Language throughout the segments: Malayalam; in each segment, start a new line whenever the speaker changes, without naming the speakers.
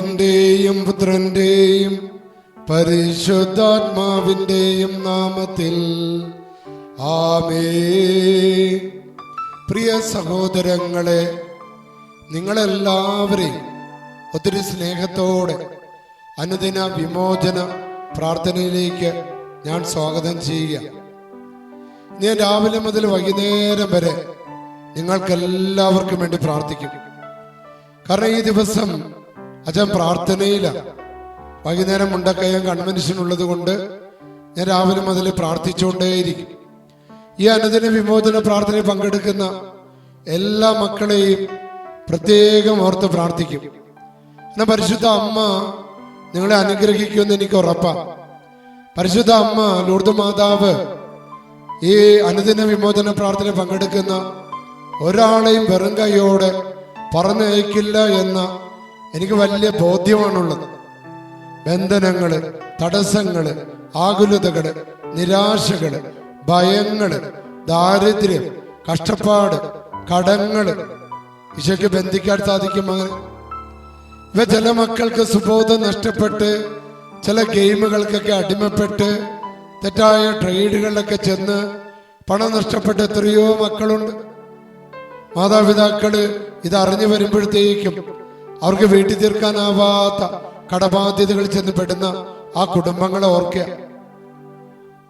പിതാവിന്റെയും പുത്രന്റെയും പരിശുദ്ധാത്മാവിന്റെയും നാമത്തിൽ. ആമേ. പ്രിയ സഹോദരങ്ങളെ നിങ്ങളെല്ലാവരെയും ഒത്തിരി സ്നേഹത്തോടെ അനുദിന വിമോചന പ്രാർത്ഥനയിലേക്ക് ഞാൻ സ്വാഗതം ചെയ്യുക. ഞാൻ രാവിലെ മുതൽ വൈകുന്നേരം വരെ നിങ്ങൾക്കെല്ലാവർക്കും വേണ്ടി പ്രാർത്ഥിക്കും. കാരണം ഈ ദിവസം അച്ഛൻ പ്രാർത്ഥനയില്ല വൈകുന്നേരം മുണ്ടക്കയം കൺവെൻഷൻ ഉള്ളത് കൊണ്ട് ഞാൻ രാവിലെ മുതൽ പ്രാർത്ഥിച്ചുകൊണ്ടേയിരിക്കും. ഈ അനുദിന വിമോചന പ്രാർത്ഥനയിൽ പങ്കെടുക്കുന്ന എല്ലാ മക്കളെയും പ്രത്യേകം ഓർത്ത് പ്രാർത്ഥിക്കും. എന്നാൽ പരിശുദ്ധ അമ്മ നിങ്ങളെ അനുഗ്രഹിക്കുമെന്ന് എനിക്ക് ഉറപ്പാണ് പരിശുദ്ധ അമ്മ ലൂർദ് മാതാവ് ഈ അനുദിന വിമോചന പ്രാർത്ഥന പങ്കെടുക്കുന്ന ഒരാളെയും വെറും കൈയോടെ പറഞ്ഞയക്കില്ല എന്ന എനിക്ക് വലിയ ബോധ്യമാണുള്ളത്. ബന്ധനങ്ങൾ തടസ്സങ്ങൾ ആകുലതകൾ നിരാശകൾ ഭയങ്ങൾ ദാരിദ്ര്യം കഷ്ടപ്പാട് കടങ്ങൾ. ഈശോയ്ക്ക് ബന്ധിക്കാൻ സാധിക്കും അങ്ങനെ ഇവ ചില മക്കൾക്ക് സുബോധം നഷ്ടപ്പെട്ട് ചില ഗെയിമുകൾക്കൊക്കെ അടിമപ്പെട്ട് തെറ്റായ ട്രേഡുകളിലൊക്കെ ചെന്ന് പണം നഷ്ടപ്പെട്ട എത്രയോ മക്കളുണ്ട്. മാതാപിതാക്കൾ ഇത് അറിഞ്ഞു വരുമ്പോഴത്തേക്കും അവർക്ക് വീട്ടിൽ തീർക്കാനാവാത്ത കടബാധ്യതകൾ ചെന്ന് പെടുന്ന ആ കുടുംബങ്ങളെ ഓർക്കുക.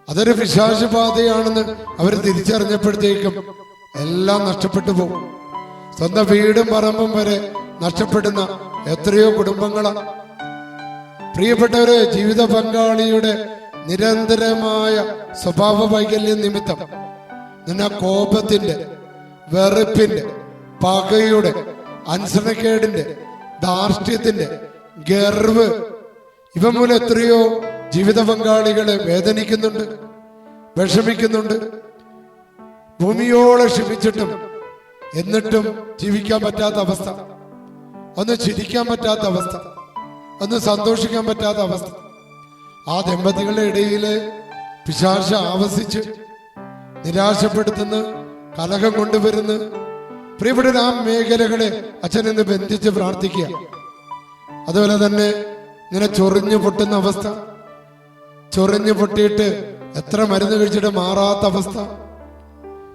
അതൊരു വിശ്വാസബാധയാണെന്ന് അവർ തിരിച്ചറിഞ്ഞപ്പോഴത്തേക്കും എല്ലാം നഷ്ടപ്പെട്ടു പോകും. സ്വന്തം വീടും പറമ്പും വരെ നഷ്ടപ്പെടുന്ന എത്രയോ കുടുംബങ്ങളാണ് പ്രിയപ്പെട്ടവരെ ജീവിത പങ്കാളിയുടെ നിരന്തരമായ സ്വഭാവ വൈകല്യം നിമിത്തം നിന്ന കോപത്തിന്റെ വെറുപ്പിന്റെ പകയുടെ അനുസരണക്കേടിന്റെ ധാർഷ്ട്യത്തിന്റെ ഗർവ്. ഇവ മൂലം എത്രയോ ജീവിത പങ്കാളികളെ വേദനിക്കുന്നുണ്ട് വിഷമിക്കുന്നുണ്ട്. ഭൂമിയോളം ക്ഷമിച്ചിട്ടും എന്നിട്ടും ജീവിക്കാൻ പറ്റാത്ത അവസ്ഥ. ഒന്ന് ചിരിക്കാൻ പറ്റാത്ത അവസ്ഥ. ഒന്ന് സന്തോഷിക്കാൻ പറ്റാത്ത അവസ്ഥ. ആ ദമ്പതികളുടെ ഇടയിൽ പിശാശ ആവസിച്ച് നിരാശപ്പെടുത്തുന്ന കലഹം കൊണ്ടുവരുന്ന പ്രിയപ്പെട്ട ആ മേഖലകളെ അച്ഛൻ ബന്ധിച്ച് പ്രാർത്ഥിക്കുക. അതുപോലെ തന്നെ ഇങ്ങനെ ചൊറിഞ്ഞു പൊട്ടുന്ന അവസ്ഥ. ചൊറിഞ്ഞു പൊട്ടിയിട്ട് എത്ര മരുന്ന് കഴിച്ചിട്ട് മാറാത്ത അവസ്ഥ.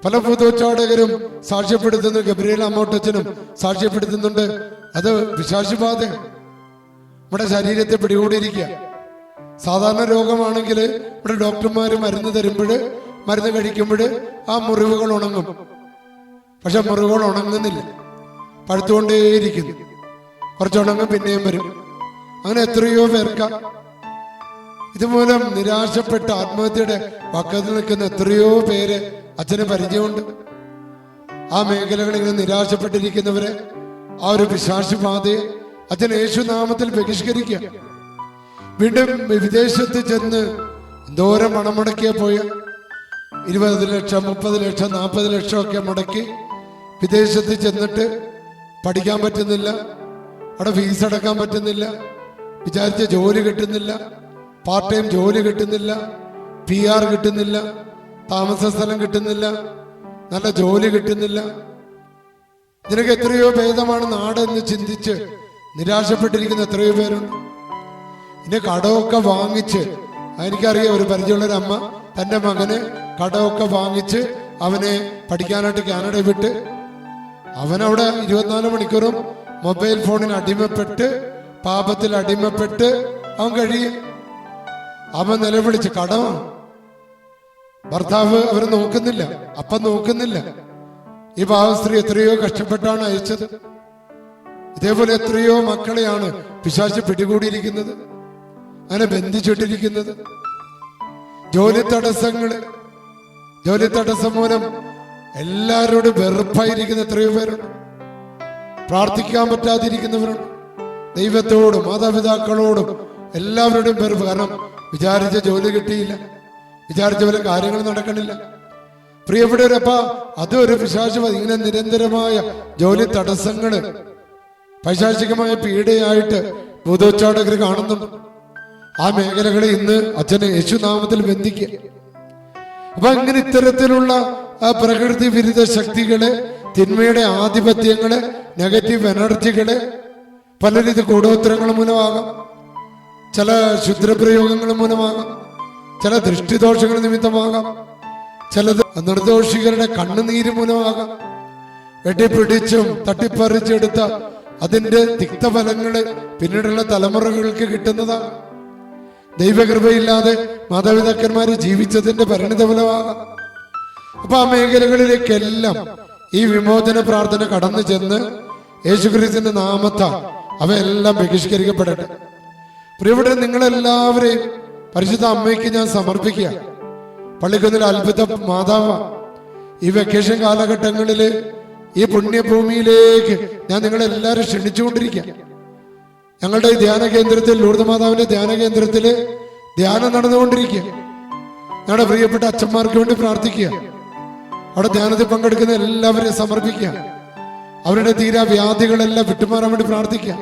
പല പൊതുച്ചാടകരും സാക്ഷ്യപ്പെടുത്തുന്നു ഗബ്രിയേൽ അമ്മോട്ടച്ചനും സാക്ഷ്യപ്പെടുത്തുന്നുണ്ട്. അത് വിശാശുബാധ നമ്മുടെ ശരീരത്തെ പിടികൂടിയിരിക്കുക. സാധാരണ രോഗമാണെങ്കിൽ ഇവിടെ ഡോക്ടർമാർ മരുന്ന് തരുമ്പോൾ മരുന്ന് കഴിക്കുമ്പോൾ ആ മുറിവുകൾ ഉണങ്ങും. പക്ഷെ മുറിവുകൾ ഉണങ്ങുന്നില്ല. പഴുത്തുകൊണ്ടേയിരിക്കുന്നു. കുറച്ച് ഉണങ്ങും പിന്നെയും വരും. അങ്ങനെ എത്രയോ പേർക്ക ഇതുമൂലം നിരാശപ്പെട്ട് ആത്മഹത്യയുടെ പക്കത്ത് നിൽക്കുന്ന എത്രയോ പേര് അച്ഛന് പരിചയമുണ്ട്. ആ മേഖലകളിൽ നിരാശപ്പെട്ടിരിക്കുന്നവരെ ആ ഒരു പിശാശു പാതയെ അച്ഛൻ യേശുനാമത്തിൽ ബഹിഷ്കരിക്കുക. വീണ്ടും വിദേശത്ത് ചെന്ന് എന്തോരം പണം മുടക്കിയ പോയ? ഇരുപത് ലക്ഷം മുപ്പത് ലക്ഷം നാൽപ്പത് ലക്ഷം ഒക്കെ മുടക്കി വിദേശത്ത് ചെന്നിട്ട് പഠിക്കാൻ പറ്റുന്നില്ല. അവിടെ ഫീസ് അടക്കാൻ പറ്റുന്നില്ല. വിചാരിച്ച ജോലി കിട്ടുന്നില്ല. പാർട്ട് ടൈം ജോലി കിട്ടുന്നില്ല. പി ആർ കിട്ടുന്നില്ല. താമസ സ്ഥലം കിട്ടുന്നില്ല. നല്ല ജോലി കിട്ടുന്നില്ല. നിനക്ക് എത്രയോ ഭേദമാണ് നാട് എന്ന് ചിന്തിച്ച് നിരാശപ്പെട്ടിരിക്കുന്ന എത്രയോ പേരുണ്ട്. ഇനി കടമൊക്കെ വാങ്ങിച്ച് എനിക്കറിയാം ഒരു പരിചയമുള്ളൊരു അമ്മ തന്റെ മകന് കടമൊക്കെ വാങ്ങിച്ച് അവനെ പഠിക്കാനായിട്ട് കാനഡ വിട്ട് അവനവിടെ ഇരുപത്തിനാല് മണിക്കൂറും മൊബൈൽ ഫോണിൽ അടിമപ്പെട്ട് പാപത്തിൽ അടിമപ്പെട്ട് അവൻ കഴിയും അവൻ നിലവിളിച്ച് കടമാണ് ഭർത്താവ് അവർ നോക്കുന്നില്ല അപ്പ നോക്കുന്നില്ല. ഈ പാവസ്ത്രീ എത്രയോ കഷ്ടപ്പെട്ടാണ് അയച്ചത്. ഇതേപോലെ എത്രയോ മക്കളെയാണ് പിശാച് പിടികൂടിയിരിക്കുന്നത്. അങ്ങനെ ബന്ധിച്ചിട്ടിരിക്കുന്നത്. ജോലി തടസ്സങ്ങൾ ജോലി തടസ്സം മൂലം എല്ലാവരോടും വെറുപ്പായിരിക്കുന്ന എത്രയോ പേരുണ്ട്. പ്രാർത്ഥിക്കാൻ പറ്റാതിരിക്കുന്നവരുണ്ട്. ദൈവത്തോടും മാതാപിതാക്കളോടും എല്ലാവരോടും വെറുപ്പ്. കാരണം വിചാരിച്ച ജോലി കിട്ടിയില്ല. വിചാരിച്ച പോലെ കാര്യങ്ങൾ നടക്കണില്ല. പ്രിയപ്പെട്ടവരപ്പ അതൊരു പിശാചുമതി ഇങ്ങനെ നിരന്തരമായ ജോലി തടസ്സങ്ങൾ പൈശാചികമായ പീഡയായിട്ട് ഭൂതോച്ചാടകർ കാണുന്നുണ്ട്. ആ മേഖലകളെ ഇന്ന് അച്ഛനെ യേശുനാമത്തിൽ ബന്ധിക്കുക. അപ്പൊ അങ്ങനെ ഇത്തരത്തിലുള്ള ആ പ്രകൃതി വിരുദ്ധ ശക്തികൾ തിന്മയുടെ ആധിപത്യങ്ങൾ നെഗറ്റീവ് എനർജികൾ പലരും ഇത് കൂടോത്തരങ്ങൾ മൂലമാകാം. ചില ശുദ്രപ്രയോഗങ്ങൾ മൂലമാകാം. ചില ദൃഷ്ടിദോഷങ്ങൾ നിമിത്തമാകാം. ചിലത് നിർദോഷികളുടെ കണ്ണുനീര് മൂലമാകാം. വെട്ടിപ്പിടിച്ചും തട്ടിപ്പറിച്ചെടുത്ത അതിന്റെ തിക്തഫലങ്ങൾ പിന്നീടുള്ള തലമുറകൾക്ക് കിട്ടുന്നതാണ്. ദൈവകൃപയില്ലാതെ മാതാപിതാക്കന്മാര് ജീവിച്ചതിന്റെ പരിണിത ഫലമാകാം അപ്പൊ ആ മേഖലകളിലേക്കെല്ലാം ഈ വിമോചന പ്രാർത്ഥന കടന്നു ചെന്ന് യേശുക്രിസ്തുവിന്റെ നാമത്താൽ അവയെല്ലാം ബഹിഷ്കരിക്കപ്പെടട്ടെ. പ്രിയപ്പെട്ട നിങ്ങളെല്ലാവരെയും പരിശുദ്ധ അമ്മയ്ക്ക് ഞാൻ സമർപ്പിക്കുക. പള്ളിക്കുന്നിൽ അത്ഭുത മാതാവ ഈ വെക്കേഷൻ കാലഘട്ടങ്ങളിൽ ഈ പുണ്യഭൂമിയിലേക്ക് ഞാൻ നിങ്ങളെല്ലാവരും ക്ഷണിച്ചുകൊണ്ടിരിക്കുക. ഞങ്ങളുടെ ധ്യാന കേന്ദ്രത്തിൽ ലൂർദ് മാതാവിന്റെ ധ്യാന കേന്ദ്രത്തിൽ ധ്യാനം നടന്നുകൊണ്ടിരിക്കുക. ഞങ്ങളുടെ പ്രിയപ്പെട്ട അച്ഛന്മാർക്ക് വേണ്ടി പ്രാർത്ഥിക്കുക. അവിടെ ധ്യാനത്തിൽ പങ്കെടുക്കുന്ന എല്ലാവരെയും സമർപ്പിക്കുക. അവരുടെ തീരാ വ്യാധികളെല്ലാം വിട്ടുമാറാൻ വേണ്ടി പ്രാർത്ഥിക്കുക.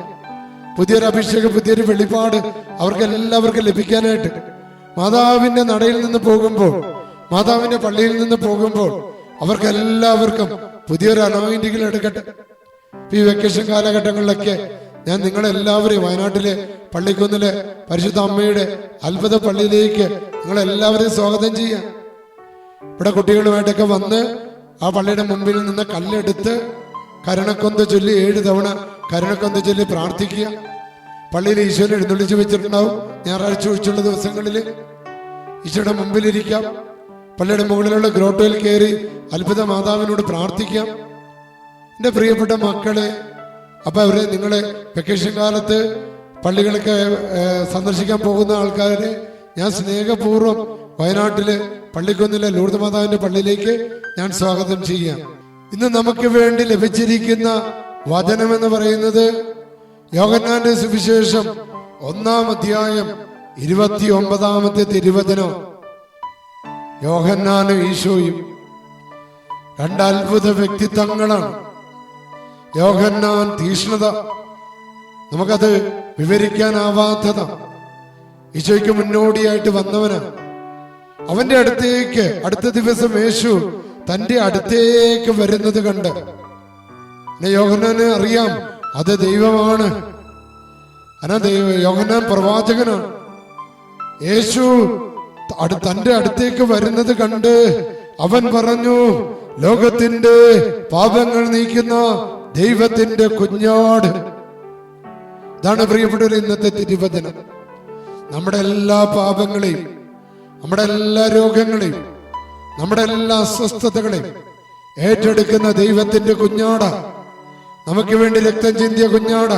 പുതിയൊരു അഭിഷേകം പുതിയൊരു വെളിപാട് അവർക്ക് എല്ലാവർക്കും ലഭിക്കാനായിട്ട്. മാതാവിന്റെ നടയിൽ നിന്ന് പോകുമ്പോൾ മാതാവിന്റെ പള്ളിയിൽ നിന്ന് പോകുമ്പോൾ അവർക്ക് എല്ലാവർക്കും പുതിയൊരു അനോയിന്റികൾ എടുക്കട്ടെ. ഈ വെക്കേഷൻ കാലഘട്ടങ്ങളിലൊക്കെ ഞാൻ നിങ്ങളെല്ലാവരെയും വയനാട്ടിലെ പള്ളിക്കുന്നിലെ പരിശുദ്ധ അമ്മയുടെ അത്ഭുത പള്ളിയിലേക്ക് നിങ്ങളെല്ലാവരെയും സ്വാഗതം ചെയ്യാം ഇവിടെ കുട്ടികളുമായിട്ടൊക്കെ വന്ന് ആ പള്ളിയുടെ മുമ്പിൽ നിന്ന് കല്ലെടുത്ത് കരുണക്കൊന്ത ചൊല്ലി ഏഴ് തവണ കരുണക്കൊന്ത ചൊല്ലി പ്രാർത്ഥിക്കുക. പള്ളിയിൽ ഈശോനെ എഴുന്നള്ളിച്ച് വെച്ചിട്ടുണ്ടാവും ഞായറാഴ്ച ഒഴിച്ചുള്ള ദിവസങ്ങളിൽ. ഈശോയുടെ മുമ്പിലിരിക്കാം. പള്ളിയുടെ മുകളിലുള്ള ഗ്രോട്ടോയിൽ കയറി അത്ഭുത മാതാവിനോട് പ്രാർത്ഥിക്കാം. എന്റെ പ്രിയപ്പെട്ട മക്കളെ അപ്പൊ അവരെ നിങ്ങളെ വെക്കേഷൻ കാലത്ത് പള്ളികളൊക്കെ സന്ദർശിക്കാൻ പോകുന്ന ആൾക്കാരെ ഞാൻ സ്നേഹപൂർവം വയനാട്ടിൽ പള്ളിക്കുന്നിലെ ലൂർദ് മാതാവിന്റെ പള്ളിയിലേക്ക് ഞാൻ സ്വാഗതം ചെയ്യാം ഇന്ന് നമുക്ക് വേണ്ടി ലഭിച്ചിരിക്കുന്ന വചനം എന്ന് പറയുന്നത് യോഗന്നാന്റെ സുവിശേഷം ഒന്നാം അധ്യായം ഇരുപത്തി ഒമ്പതാമത്തെ തിരുവചനം. യോഹന്നാനും ഈശോയും രണ്ട് അത്ഭുത വ്യക്തിത്വങ്ങളാണ്. യോഹന്നാൻ തീഷ്ണത നമുക്കത് വിവരിക്കാനാവാത്തത ഈശോയ്ക്ക് മുന്നോടിയായിട്ട് വന്നവനാ അവന്റെ അടുത്തേക്ക് അടുത്ത ദിവസം യേശു തന്റെ അടുത്തേക്ക് വരുന്നത് കണ്ട്. യോഹനന് അറിയാം അത് ദൈവമാണ്. ദൈവ യോഹനാൻ പ്രവാചകനാണ്. യേശു തന്റെ അടുത്തേക്ക് വരുന്നത് കണ്ട് അവൻ പറഞ്ഞു ലോകത്തിന്റെ പാപങ്ങൾ നീക്കുന്ന ദൈവത്തിന്റെ കുഞ്ഞാട്. ഇതാണ് പ്രിയപ്പെട്ടവർ ഇന്നത്തെ തിരുവചനം. നമ്മുടെ എല്ലാ പാപങ്ങളെയും നമ്മുടെ എല്ലാ രോഗങ്ങളെയും നമ്മുടെ എല്ലാ അസ്വസ്ഥതകളെയും ഏറ്റെടുക്കുന്ന ദൈവത്തിന്റെ കുഞ്ഞാട. നമുക്ക് വേണ്ടി രക്തം ചിന്തിയ കുഞ്ഞാട.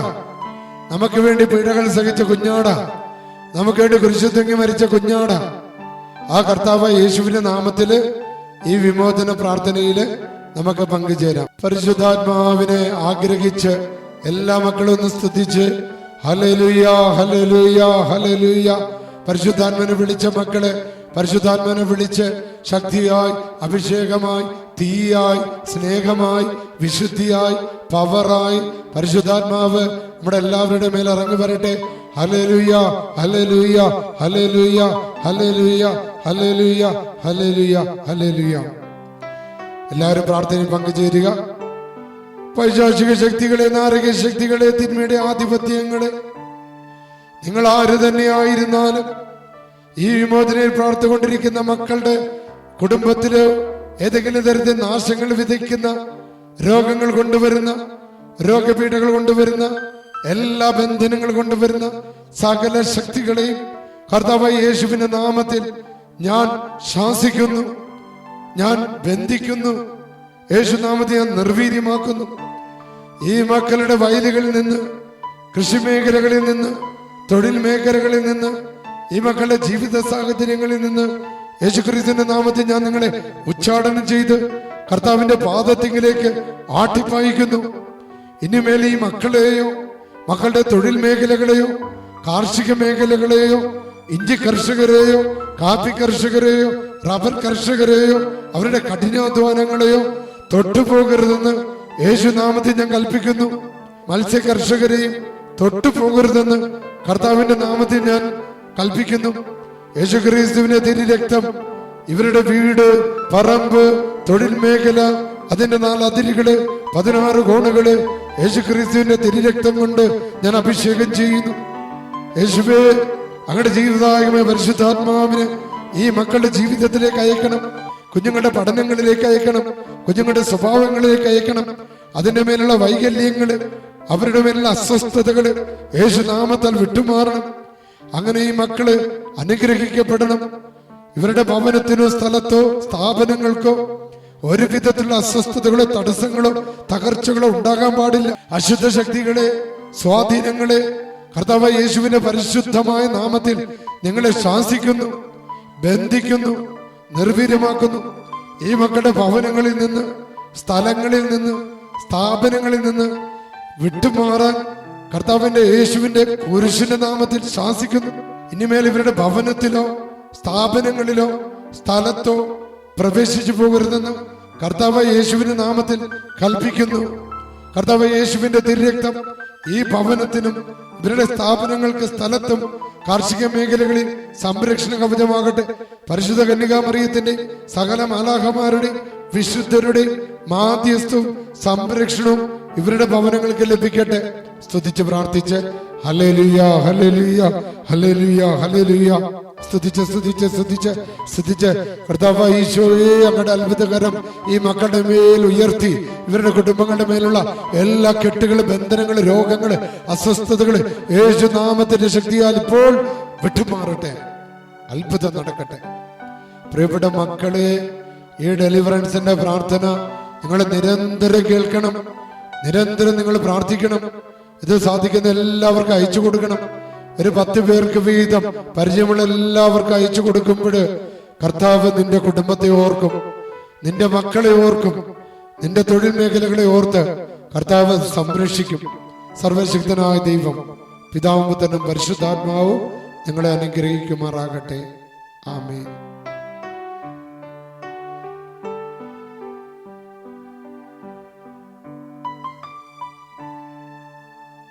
നമുക്ക് വേണ്ടി പീഡകൾ സഹിച്ച കുഞ്ഞാട. നമുക്ക് വേണ്ടി കുരിശുത്തങ്ങി മരിച്ച കുഞ്ഞാട. ആ കർത്താവ് യേശുവിന്റെ നാമത്തിൽ ഈ വിമോചന പ്രാർത്ഥനയിൽ നമുക്ക് പങ്കുചേരാം. പരിശുദ്ധാത്മാവിനെ ആഗ്രഹിച്ച് എല്ലാ മക്കളും ഒന്ന് സ്തുതിച്ച് ഹലലുയ ഹലലുയ ഹലലുയ പരിശുദ്ധാത്മനെ വിളിച്ച മക്കളെ പരിശുദ്ധാത്മനെ വിളിച്ച് ശക്തിയായി അഭിഷേകമായി തീയായി സ്നേഹമായി വിശുദ്ധിയായി പവറായി പരിശുദ്ധാത്മാവ് നമ്മുടെ എല്ലാവരുടെ മേൽ ഇറങ്ങി വരട്ടെ. ഹലലുയ ഹലലുയ ഹലലുയ ഹലലുയ ഹലലുയ ഹലലുയ ഹലലുയ എല്ലാവരും പ്രാർത്ഥനയിൽ പങ്കുചേരുക. പൈശാചിക ശക്തികളെ നാരക ശക്തികളെ തിന്മയുടെ ആധിപത്യങ്ങളെ. നിങ്ങൾ ആര് തന്നെയായിരുന്നാലും ഈ വിമോചനയിൽ പ്രാർത്ഥിക്കൊണ്ടിരിക്കുന്ന മക്കളുടെ കുടുംബത്തിൽ ഏതെങ്കിലും തരത്തിൽ നാശങ്ങൾ വിതയ്ക്കുന്ന രോഗങ്ങൾ കൊണ്ടുവരുന്ന രോഗപീഠകൾ കൊണ്ടുവരുന്ന എല്ലാ ബന്ധനങ്ങൾ കൊണ്ടുവരുന്ന സകല ശക്തികളെയും കർത്താവായ യേശുവിന്റെ നാമത്തിൽ ഞാൻ ശാസിക്കുന്നു ഞാൻ ബന്ധിക്കുന്നു. യേശുനാമത്തെ ഞാൻ നിർവീര്യമാക്കുന്നു. ഈ മക്കളുടെ വയലുകളിൽ നിന്ന് കൃഷി മേഖലകളിൽ നിന്ന് തൊഴിൽ മേഖലകളിൽ നിന്ന് ഈ മക്കളുടെ ജീവിത സാഹചര്യങ്ങളിൽ നിന്ന് യേശുക്രിസ്തുവിന്റെ നാമത്തിൽ ഞാൻ നിങ്ങളെ ഉച്ചാടനം ചെയ്ത് കർത്താവിന്റെ പാദത്തിങ്കിലേക്ക് ആട്ടിപ്പായിക്കുന്നു. ഇനിമേൽ ഈ മക്കളെയോ മക്കളുടെ തൊഴിൽ മേഖലകളെയോ കാർഷിക മേഖലകളെയോ ഇഞ്ചി കർഷകരെയോ കാപ്പി കർഷകരെയോ റബ്ബർ കർഷകരെയോ അവരുടെ കഠിനാധ്വാനങ്ങളെയോ തൊട്ടുപോകരുതെന്ന് യേശുനാമത്തിൽ ഞാൻ കൽപ്പിക്കുന്നു. മത്സ്യ കർഷകരെയും തൊട്ടുപോകരുതെന്ന് കർത്താവിന്റെ നാമത്തിൽ ഞാൻ കൽപ്പിക്കുന്നു. യേശുക്രിസ്തുവിന്റെ തിരി രക്തം ഇവരുടെ വീട് പറമ്പ് തൊഴിൽ മേഖല അതിന്റെ നാല് അതിരുകൾ പതിനാറ് കോണുകൾ യേശു ക്രിസ്തുവിന്റെ തിരുരക്തം കൊണ്ട് ഞാൻ അഭിഷേകം ചെയ്യുന്നു. യേശുവേ അങ്ങയുടെ ജീവിതായകമായ പരിശുദ്ധാത്മാവിന് ഈ മക്കളുടെ ജീവിതത്തിലേക്ക് അയക്കണം. കുഞ്ഞുങ്ങളുടെ പഠനങ്ങളിലേക്ക് അയക്കണം. കുഞ്ഞുങ്ങളുടെ സ്വഭാവങ്ങളിലേക്ക് അയക്കണം. അതിന്റെ മേലുള്ള വൈകല്യങ്ങൾ അവരുടെ മേലുള്ള അസ്വസ്ഥതകൾ യേശുനാമത്താൽ വിട്ടുമാറണം. അങ്ങനെ ഈ മക്കൾ അനുഗ്രഹിക്കപ്പെടണം. ഇവരുടെ ഭവനത്തിനോ സ്ഥലത്തോ സ്ഥാപനങ്ങൾക്കോ ഒരു വിധത്തിലുള്ള അസ്വസ്ഥതകളോ തടസ്സങ്ങളോ തകർച്ചകളോ ഉണ്ടാകാൻ പാടില്ല. അശുദ്ധ ശക്തികളെ സ്വാധീനങ്ങളെ കർത്താവ് യേശുവിന്റെ പരിശുദ്ധമായ നാമത്തിൽ നിങ്ങളെ ശാസിക്കുന്നു ബന്ധിക്കുന്നു നിർവീര്യമാക്കുന്നു. ഈ മക്കളുടെ ഭവനങ്ങളിൽ നിന്ന് സ്ഥലങ്ങളിൽ നിന്ന് സ്ഥാപനങ്ങളിൽ നിന്ന് വിട്ടുമാറാൻ കർത്താവിന്റെ യേശുവിന്റെ കുരിശിന്റെ നാമത്തിൽ ശാസിക്കുന്നു. ഇനിമേൽ ഇവരുടെ ഭവനത്തിലോ സ്ഥാപനങ്ങളിലോ സ്ഥലത്തോ പ്രവേശിച്ചു പോകരുതെന്ന് കർത്താവ് യേശുവിന്റെ നാമത്തിൽ കൽപ്പിക്കുന്നു. കർത്താവ് യേശുവിന്റെ തിരക്തം ഈ ഭവനത്തിനും ഇവരുടെ സ്ഥാപനങ്ങൾക്ക് സ്ഥലത്തും കാർഷിക മേഖലകളിൽ സംരക്ഷണ കവചമാകട്ടെ. പരിശുദ്ധ കന്യകാമറിയത്തിന്റെ സകല മാലാഹമാരുടെ വിശുദ്ധരുടെ മാധ്യസ്ഥവും സംരക്ഷണവും ഇവരുടെ ഭവനങ്ങൾക്ക് ലഭിക്കട്ടെ. സ്തുതിച്ച് പ്രാർത്ഥിച്ച്. സ്തുതിച്ച് സ്തുതിച്ച് സ്തുതിച്ച് സ്തുതിച്ച്. കർത്താവ് ഈശോയെ അങ്ങയുടെ അത്ഭുതകരം ഈ മക്കളുടെ മേൽ ഉയർത്തി. ഇവരുടെ കുടുംബങ്ങളുടെ മേലുള്ള എല്ലാ കെട്ടുകൾ ബന്ധനങ്ങൾ രോഗങ്ങൾ അസ്വസ്ഥതകൾ യേശു നാമത്തിന്റെ ശക്തിയാൽ ഇപ്പോൾ വിട്ടുമാറട്ടെ. അത്ഭുതം നടക്കട്ടെ. പ്രിയപ്പെട്ട മക്കളെ ഈ ഡെലിവറൻസിന്റെ പ്രാർത്ഥന നിങ്ങൾ നിരന്തരം കേൾക്കണം. നിരന്തരം നിങ്ങൾ പ്രാർത്ഥിക്കണം. ഇത് സാധിക്കുന്ന എല്ലാവർക്കും അയച്ചു കൊടുക്കണം. ഒരു പത്ത് പേർക്ക് വീതം പരിചയമുള്ള എല്ലാവർക്കും അയച്ചു കൊടുക്കുമ്പോൾ കർത്താവ് നിന്റെ കുടുംബത്തെ ഓർക്കും നിന്റെ മക്കളെ ഓർക്കും നിന്റെ തൊഴിൽ മേഖലകളെ ഓർത്ത് കർത്താവ് സംരക്ഷിക്കും. സർവശക്തനായ ദൈവം പിതാവും പുത്രനും പരിശുദ്ധാത്മാവും നിങ്ങളെ അനുഗ്രഹിക്കുമാറാകട്ടെ. ആമേൻ.